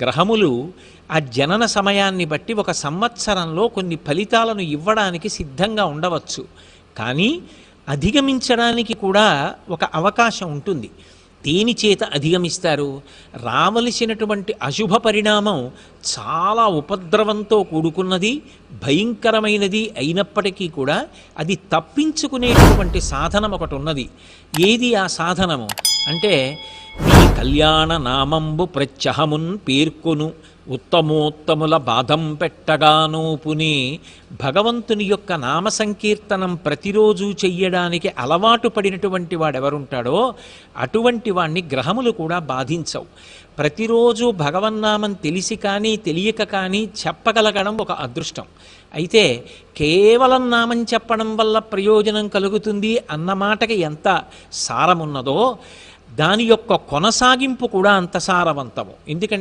గ్రహములు ఆ జనన సమయాన్ని బట్టి ఒక సంవత్సరంలో కొన్ని ఫలితాలను ఇవ్వడానికి సిద్ధంగా ఉండవచ్చు. కానీ అధిగమించడానికి కూడా ఒక అవకాశం ఉంటుంది. దేని చేత అధిగమిస్తారు? రావలసినటువంటి అశుభ పరిణామం చాలా ఉపద్రవంతో కూడుకున్నది భయంకరమైనది అయినప్పటికీ కూడా అది తప్పించుకునేటటువంటి సాధనం ఒకటి ఉన్నది. ఏది ఆ సాధనము? అంటే నీ కళ్యాణ నామంబు ప్రత్యహమున్ పేర్కొను. ఉత్తమోత్తముల బాధం పెట్టగానోపునే భగవంతుని యొక్క నామ సంకీర్తనం ప్రతిరోజు చెయ్యడానికి అలవాటు పడినటువంటి వాడెవరుంటాడో అటువంటి వాణ్ణి గ్రహములు కూడా బాధించవు. ప్రతిరోజు భగవన్నామం తెలిసి కానీ తెలియక కానీ చెప్పగలగడం ఒక అదృష్టం. అయితే కేవలం నామం చెప్పడం వల్ల ప్రయోజనం కలుగుతుంది అన్న మాటకి ఎంత సారమున్నదో దాని యొక్క కొనసాగింపు కూడా అంత సారవంతము. ఎందుకంటే